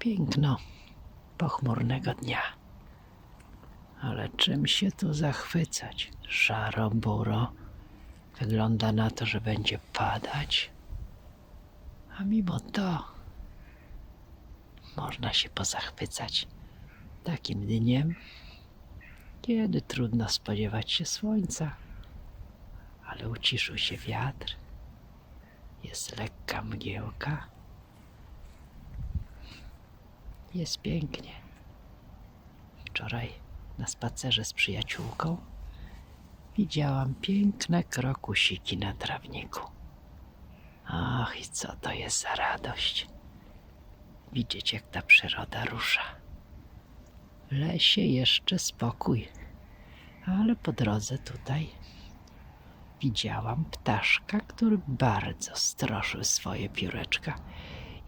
Piękno pochmurnego dnia. Ale czym się tu zachwycać? Szaro, buro. Wygląda na to, że będzie padać. A mimo to można się pozachwycać takim dniem, kiedy trudno spodziewać się słońca, ale uciszył się wiatr, jest lekka mgiełka, jest pięknie. Wczoraj na spacerze z przyjaciółką widziałam piękne krokusiki na trawniku. Ach, i co to jest za radość! Widzieć, jak ta przyroda rusza. W lesie jeszcze spokój, ale po drodze tutaj widziałam ptaszka, który bardzo stroszył swoje pióreczka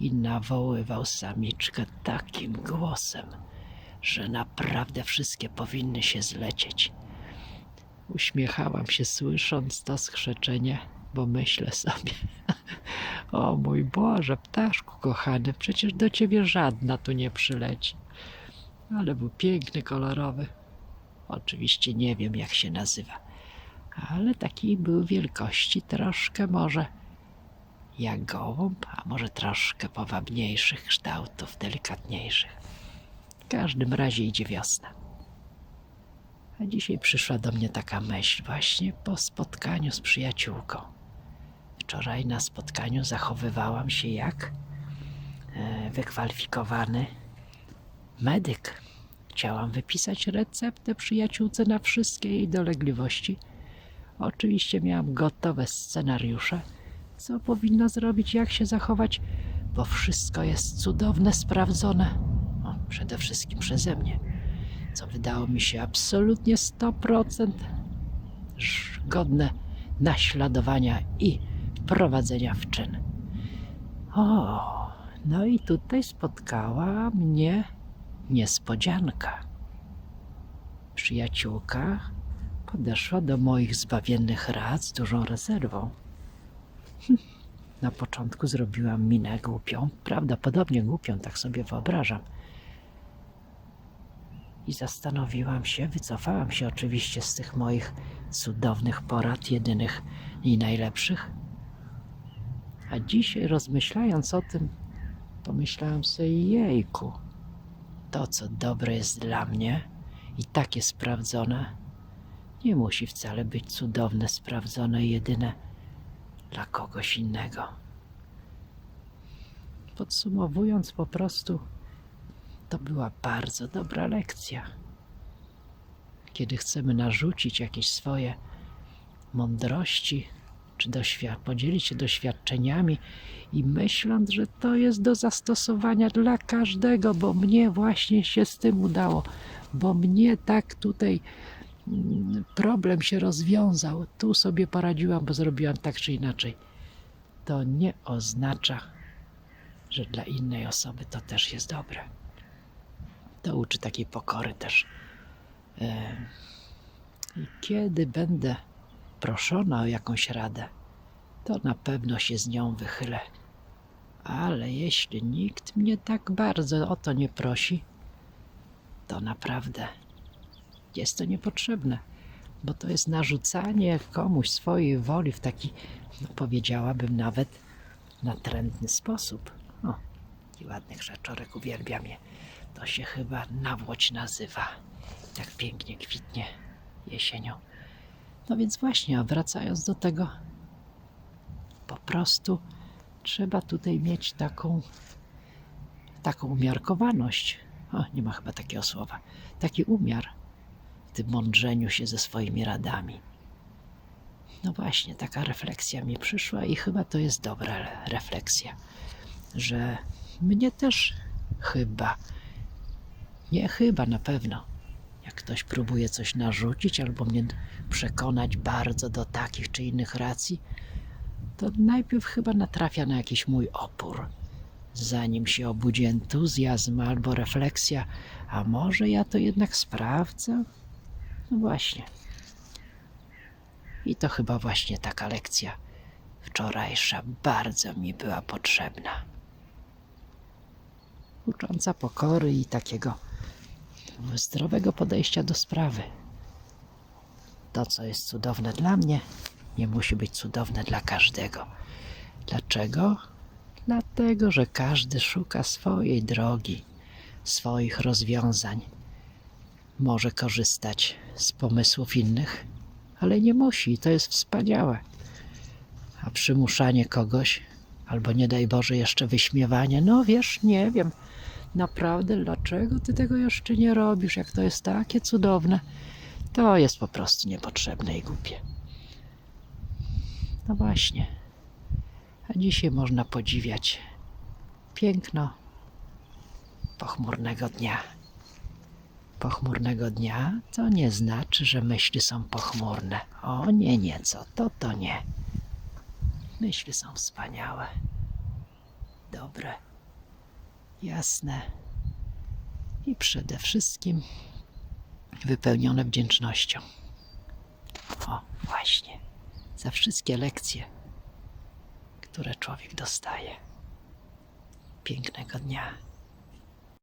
i nawoływał samiczkę takim głosem, że naprawdę wszystkie powinny się zlecieć. Uśmiechałam się słysząc to skrzeczenie, bo myślę sobie, o mój Boże, ptaszku kochany, przecież do ciebie żadna tu nie przyleci. Ale był piękny, kolorowy. Oczywiście nie wiem, jak się nazywa, ale taki był wielkości troszkę może jak gołąb, a może troszkę powabniejszych kształtów, delikatniejszych. W każdym razie idzie wiosna. A dzisiaj przyszła do mnie taka myśl właśnie po spotkaniu z przyjaciółką. Wczoraj na spotkaniu zachowywałam się jak e, wykwalifikowany medyk. Chciałam wypisać receptę przyjaciółce na wszystkie jej dolegliwości. Oczywiście miałam gotowe scenariusze, co powinno zrobić, jak się zachować, bo wszystko jest cudowne, sprawdzone. O, przede wszystkim przeze mnie, co wydało mi się absolutnie 100% ż- godne naśladowania i wprowadzenia w czyn. O, no i tutaj spotkała mnie niespodzianka. Przyjaciółka podeszła do moich zbawiennych rad z dużą rezerwą. Na początku zrobiłam minę głupią, prawdopodobnie głupią, tak sobie wyobrażam. I zastanowiłam się, wycofałam się oczywiście z tych moich cudownych porad, jedynych i najlepszych. A dzisiaj rozmyślając o tym, pomyślałam sobie, jejku, to co dobre jest dla mnie i takie sprawdzone, nie musi wcale być cudowne, sprawdzone, jedyne dla kogoś innego. Podsumowując, po prostu, to była bardzo dobra lekcja. Kiedy chcemy narzucić jakieś swoje mądrości, czy podzielić się doświadczeniami i myśląc, że to jest do zastosowania dla każdego, bo mnie właśnie się z tym udało, bo mnie tak tutaj problem się rozwiązał, tu sobie poradziłam, bo zrobiłam tak czy inaczej. To nie oznacza, że dla innej osoby to też jest dobre. To uczy takiej pokory też. E, I kiedy będę proszona o jakąś radę, to na pewno się z nią wychylę. Ale jeśli nikt mnie tak bardzo o to nie prosi, to naprawdę jest to niepotrzebne, bo to jest narzucanie komuś swojej woli w taki, no powiedziałabym nawet, natrętny sposób. O, i ładny krzaczorek, uwielbiam je. To się chyba nawłoć nazywa. Tak pięknie kwitnie jesienią. No więc właśnie, a wracając do tego, po prostu trzeba tutaj mieć taką, taką umiarkowaność. O, nie ma chyba takiego słowa. Taki umiar w tym mądrzeniu się ze swoimi radami. No właśnie, taka refleksja mi przyszła i chyba to jest dobra re- refleksja, że mnie też chyba, nie chyba na pewno, jak ktoś próbuje coś narzucić albo mnie przekonać bardzo do takich czy innych racji, to najpierw chyba natrafia na jakiś mój opór. Zanim się obudzi entuzjazm albo refleksja, a może ja to jednak sprawdzę? No właśnie. I to chyba właśnie taka lekcja wczorajsza bardzo mi była potrzebna. ucząca pokory i takiego zdrowego podejścia do sprawy. To, co jest cudowne dla mnie, nie musi być cudowne dla każdego. Dlaczego? Dlatego, że każdy szuka swojej drogi, swoich rozwiązań. Może korzystać z pomysłów innych, ale nie musi, to jest wspaniałe. A przymuszanie kogoś, albo nie daj Boże, jeszcze wyśmiewanie, no wiesz, nie wiem, naprawdę, dlaczego ty tego jeszcze nie robisz, jak to jest takie cudowne, to jest po prostu niepotrzebne i głupie. No właśnie. A dzisiaj można podziwiać piękno pochmurnego dnia. Pochmurnego dnia to nie znaczy, że myśli są pochmurne. O nie, nieco, to to nie. Myśli są wspaniałe, dobre, jasne i przede wszystkim wypełnione wdzięcznością. O, właśnie, za wszystkie lekcje, które człowiek dostaje. Pięknego dnia.